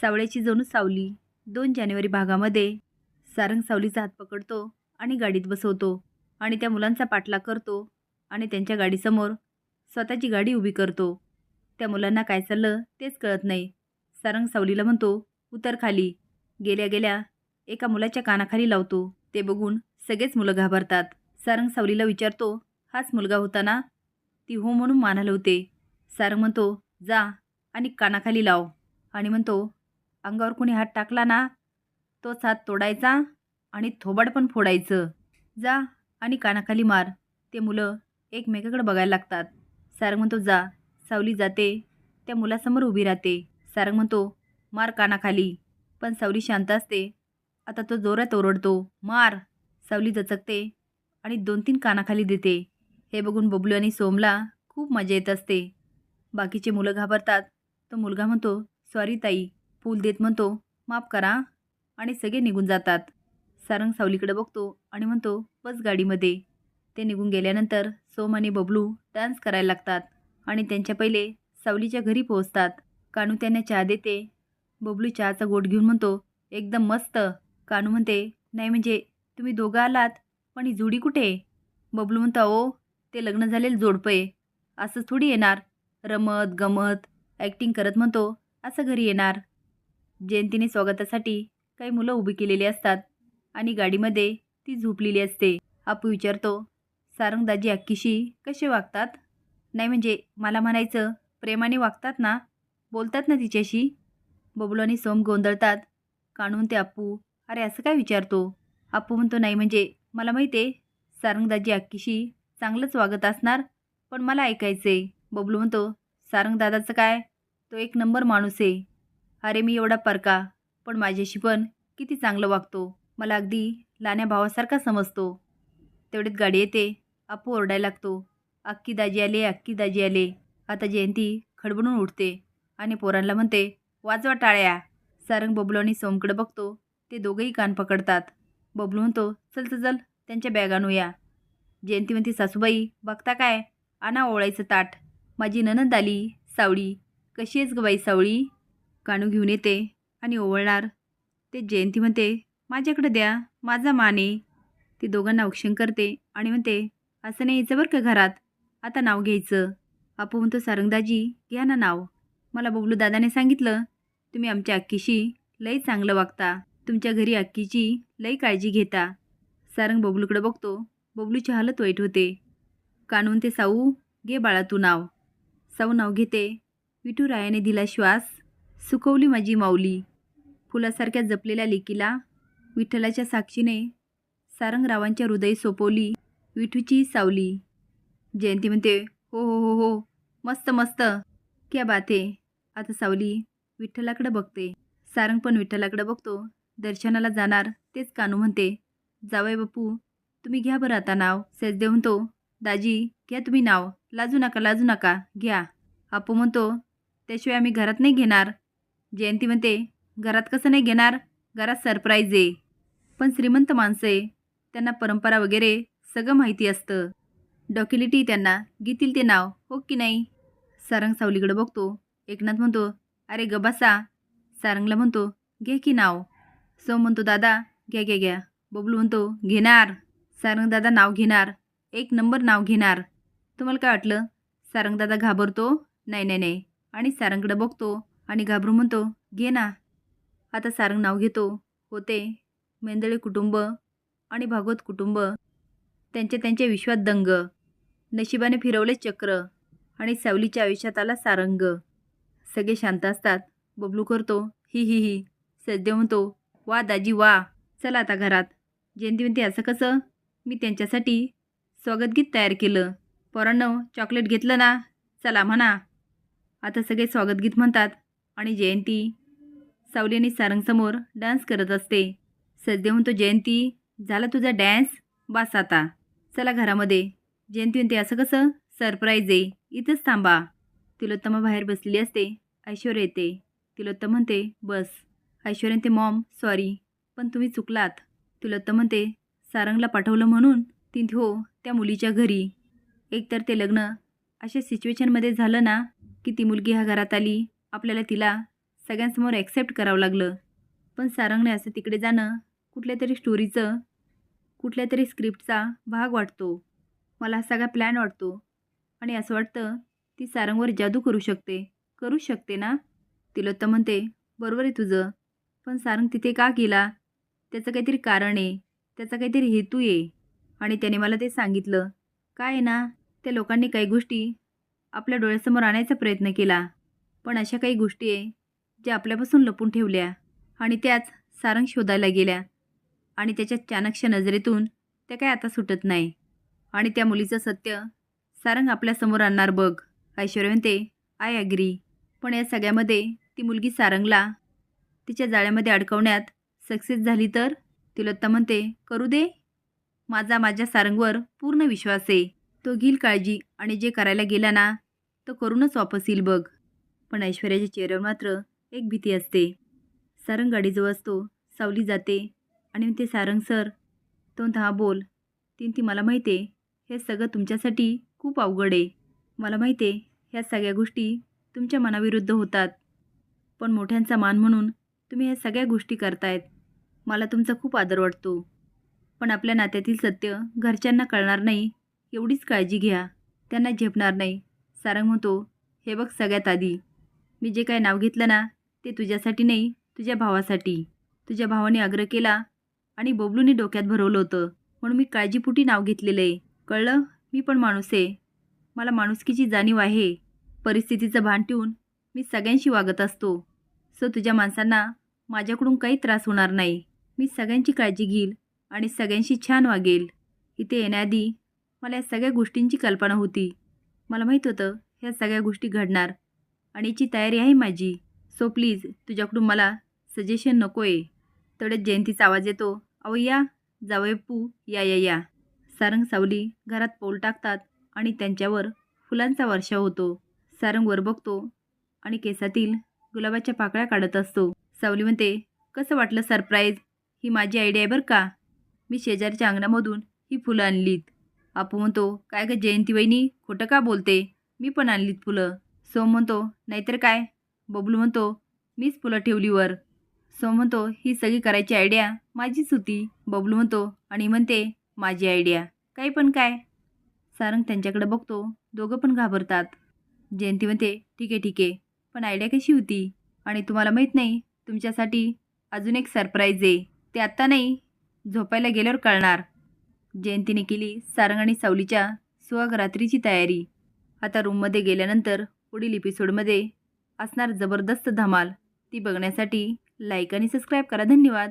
सावळ्याची जणू सावली. दोन जानेवारी भागामध्ये सारंग सावलीचा हात पकडतो आणि गाडीत बसवतो आणि त्या मुलांचा पाठलाग करतो आणि त्यांच्या गाडीसमोर स्वतःची गाडी उभी करतो. त्या मुलांना काय चाललं तेच कळत नाही. सारंग सावलीला म्हणतो उतर खाली. गेल्या गेल्या एका मुलाच्या कानाखाली लावतो. ते बघून सगळेच मुलं घाबरतात. सारंग सावलीला विचारतो हाच मुलगा होता ना? ती हो म्हणून मान हलवते सारंग म्हणतो जा आणि कानाखाली लाव. आणि म्हणतो अंगावर कुणी हात टाकला ना तोच हात तोडायचा आणि थोबाड पण फोडायचं. जा आणि कानाखाली मार. ते मुलं एकमेकाकडे बघायला लागतात. सारंग म्हणतो जा. सावली जाते. त्या मुलासमोर उभी राहते. सारंग म्हणतो मार कानाखाली. पण सावली शांत असते. आता तो जोरात ओरडतो मार. सावली दचकते आणि दोन तीन कानाखाली देते. हे बघून बबलू आणि सोमला खूप मजा येत असते. बाकीचे मुलं घाबरतात. तो मुलगा म्हणतो सॉरी ताई. फूल देत म्हणतो माफ करा. आणि सगळे निघून जातात. सारंग सावलीकडे बघतो आणि म्हणतो बस गाडीमध्ये. ते निघून गेल्यानंतर सोम आणि बबलू डान्स करायला लागतात आणि त्यांच्या पहिले सावलीच्या घरी पोहोचतात. कानू त्यांना चहा देते. बबलू चहाचा गोट घेऊन म्हणतो एकदम मस्त. कानू म्हणते नाही म्हणजे तुम्ही दोघं आलात पण ही जोडी कुठे? बबलू म्हणता ओ ते लग्न झालेलं जोडपं आहे. असं थोडी येणार. रमत गमत ॲक्टिंग करत म्हणतो असं घरी येणार. जयंतीने स्वागतासाठी काही मुलं उभी केलेली असतात आणि गाडीमध्ये ती झोपलेली असते. आपू विचारतो सारंगदाजी अक्कीशी कसे वागतात? नाही म्हणजे मला म्हणायचं प्रेमाने वागतात ना? बोलतात ना तिच्याशी? बबलू आणि सोम गोंधळतात. काढून ते अप्पू अरे असं काय विचारतो? अप्पू म्हणतो नाही म्हणजे मला माहिती आहे सारंगदाजी अक्कीशी चांगलंच वागत असणार पण मला ऐकायचं आहे बबलू म्हणतो सारंगदादाचं काय? तो एक नंबर माणूस आहे. अरे मी एवढा परका पण माझ्याशी पण किती चांगलं वागतो. मला अगदी लाण्या भावासारखा समजतो. तेवढीत गाडी येते आपू ओरडायला लागतो. अक्की दाजी आले अक्की दाजी आले. आता जयंती खडबडून उठते आणि पोरांना म्हणते वाजवा टाळ्या. सारंग बबलू आणि सोमकडे बघतो ते दोघंही कान पकडतात. बबलू म्हणतो चल चल चल त्यांच्या बॅग आणूया. जयंती म्हणते सासूबाई बघता काय? आणा ओळायचं ताट. माझी ननंद आली सावळी. कशी आहेस ग बाई सावळी? कानू घेऊन येते आणि ओवळणार. ते जयंती म्हणते माझ्याकडे द्या माझा मान. आहे ती दोघांना औक्षण करते आणि म्हणते असं नाही यायचं बरं का घरात? आता नाव घ्यायचं. आपू म्हणतो सारंगदाजी घ्या ना नाव. मला बबलू दादाने सांगितलं तुम्ही आमच्या अक्कीशी लई चांगलं वागता. तुमच्या घरी अक्कीची लई काळजी घेता. सारंग बबलूकडे बघतो बबलूची हालत वाईट होते. कानून ते साऊ घे बाळा तू नाव. साऊ नाव घेते. विठुरायाने दिला श्वास सुकवली माझी माऊली. फुलासारख्या जपलेल्या लेकीला विठ्ठलाच्या साक्षीने सारंगरावांच्या हृदय सोपवली विठूची सावली. जयंती म्हणते हो हो हो हो मस्त मस्त. क्या बात आहे आता सावली विठ्ठलाकडे बघते. सारंग पण विठ्ठलाकडे बघतो. दर्शनाला जाणार तेच कानू म्हणते जावय बापू तुम्ही घ्या बरं आता नाव. सजदेव म्हणतो दाजी घ्या तुम्ही नाव. लाजू नका लाजू नका. घ्या. आपू म्हणतो त्याशिवाय आम्ही घरात नाही घेणार. जयंती म्हणते घरात कसं नाही घेणार? घरात सरप्राईज आहे. पण श्रीमंत माणसं आहे. त्यांना परंपरा वगैरे सगळं माहिती असतं. डॉक्युलिटी त्यांना घेतील ते नाव हो की नाही? सारंग सावलीकडे बघतो. एकनाथ म्हणतो अरे ग सारंगला म्हणतो घे की नाव. सो म्हणतो दादा घ्या घ्या घ्या. बबलू म्हणतो घेणार. सारंग दादा नाव घेणार. एक नंबर नाव घेणार. तुम्हाला काय वाटलं? सारंगदादा घाबरतो? नाही नाही नाही. आणि सारंगकडे बघतो आणि घाबरू म्हणतो घे ना. आता सारंग नाव घेतो होते मेंदळे कुटुंब आणि भागवत कुटुंब. त्यांच्या त्यांच्या विश्वात दंग. नशिबाने फिरवले चक्र आणि सावलीच्या आयुष्यात आला सारंग. सगळे शांत असतात. बबलू करतो ही ही ही. सज्ज म्हणतो वा दाजी वा. चला आता घरात. जयंती असं कसं? मी त्यांच्यासाठी स्वागतगीत तयार केलं. पोरांनो चॉकलेट घेतलं ना? चला म्हणा. आता सगळे स्वागतगीत म्हणतात. आणि जयंती. सावली आणि सारंगसमोर डान्स करत असते. सध्या म्हणतो जयंती झाला तुझा डॅन्स बास आता. चला घरामध्ये. जयंती म्हणते असं कसं? सरप्राईज आहे. इथंच थांबा. तिलोत्तमा बाहेर बसलेली असते. ऐश्वर्या येते. तिलोत्तम म्हणते बस. ऐश्वर्या म्हणते मॉम सॉरी पण तुम्ही चुकलात. तिलोत्तम म्हणते सारंगला पाठवलं म्हणून? ती हो त्या मुलीच्या घरी. एकतर ते लग्न अशा सिच्युएशनमध्ये झालं ना की ती मुलगी ह्या घरात आली आपल्याला तिला सगळ्यांसमोर ॲक्सेप्ट करावं लागलं. पण सारंगने असं तिकडे जाणं कुठल्या तरी स्टोरीचं कुठल्या तरी स्क्रिप्टचा भाग वाटतो. मला हा सगळा प्लॅन वाटतो. आणि असं वाटतं ती सारंगवर जादू करू शकते. करू शकते ना? तिलोत्ता म्हणते बरोबर आहे तुझं. पण सारंग तिथे का गेला? त्याचं काहीतरी कारण आहे. त्याचा काहीतरी हेतू आहे. आणि त्याने मला ते सांगितलं. काय आहे ना? त्या लोकांनी काही गोष्टी आपल्या डोळ्यासमोर आणायचा प्रयत्न केला. पण अशा काही गोष्टी आहे ज्या आपल्यापासून लपून ठेवल्या आणि त्याच सारंग शोधायला गेल्या. आणि त्याच्या चाणक्य नजरेतून त्या काय आता सुटत नाही. आणि त्या मुलीचं सत्य सारंग आपल्यासमोर आणणार बघ ऐश्वर्या म्हणते आय ॲग्री पण या सगळ्यामध्ये ती मुलगी सारंगला तिच्या जाळ्यामध्ये अडकवण्यात सक्सेस झाली तर तिलोत्ता म्हणते करू दे. माझा माझ्या सारंगवर पूर्ण विश्वास आहे. तो घेईल काळजी आणि जे करायला गेला ना तो करूनच वापस येईल बघ. पण ऐश्वर्याच्या चेहऱ्यावर मात्र एक भीती असते. सारंग गाडीजवळ असतो सावली जाते आणि ते सारंग सर तो हा बोल. तीन ती मला माहिती आहे हे सगळं तुमच्यासाठी खूप अवघड आहे. मला माहिती आहे ह्या सगळ्या गोष्टी तुमच्या मनाविरुद्ध होतात. पण मोठ्यांचा मान म्हणून तुम्ही ह्या सगळ्या गोष्टी करतायत. मला तुमचा खूप आदर वाटतो. पण आपल्या नात्यातील सत्य घरच्यांना कळणार नाही. एवढीच काळजी घ्या. त्यांना झेपणार नाही. सारंग म्हणतो हे बघ सगळ्यात आधी. मी जे काय नाव घेतलं ना ते तुझ्यासाठी नाही तुझ्या भावासाठी. तुझ्या भावाने आग्रह केला आणि बबलूने डोक्यात भरवलं होतं. म्हणून मी काळजीपुटी नाव घेतलेलं आहे. कळलं? मी पण माणूस आहे. मला माणुसकीची जाणीव आहे. परिस्थितीचं भान ठेवून मी सगळ्यांशी वागत असतो. सो तुझ्या माणसांना माझ्याकडून काही त्रास होणार नाही. मी सगळ्यांची काळजी घेईल आणि सगळ्यांशी छान वागेल. इथे येण्याआधी मला या सगळ्या गोष्टींची कल्पना होती. मला माहीत होतं ह्या सगळ्या गोष्टी घडणार. आणिची तयारी आहे माझी. सो प्लीज तुझ्याकडून मला सजेशन नको आहे तेवढ्यात जयंतीचा आवाज येतो. अहो या. जावय पू. या या या. सारंग सावली घरात पोल टाकतात आणि त्यांच्यावर फुलांचा वर्षा होतो. सारंग वर बघतो आणि केसातील गुलाबाच्या पाकळ्या काढत असतो. सावली म्हणते कसं वाटलं सरप्राईज ही माझी आयडिया आहे बरं का? मी शेजारच्या अंगणामधून ही फुलं आणलीत. आपू म्हणतो काय ग जयंती वहिनी? खोटं का बोलते? मी पण आणलीत फुलं. सोम म्हणतो नाहीतर काय? बबलू म्हणतो मीच फुलं ठेवलीवर. सोम म्हणतो ही सगळी करायची आयडिया माझीच होती. बबलू म्हणतो आणि म्हणते माझी आयडिया काही पण काय? सारंग त्यांच्याकडे बघतो दोघं पण घाबरतात. जयंती म्हणते ठीक आहे ठीक आहे. पण आयडिया कशी होती? आणि तुम्हाला माहीत नाही तुमच्यासाठी अजून एक सरप्राईज आहे. ते आत्ता नाही झोपायला गेल्यावर कळणार. जयंतीने केली सारंग आणि सावलीच्या सुहागरात्रीची तयारी. आता रूममध्ये गेल्यानंतर पुढील एपिसोडमध्ये असणार जबरदस्त धमाल. ती बघण्यासाठी लाईक आणि सबस्क्राईब करा. धन्यवाद.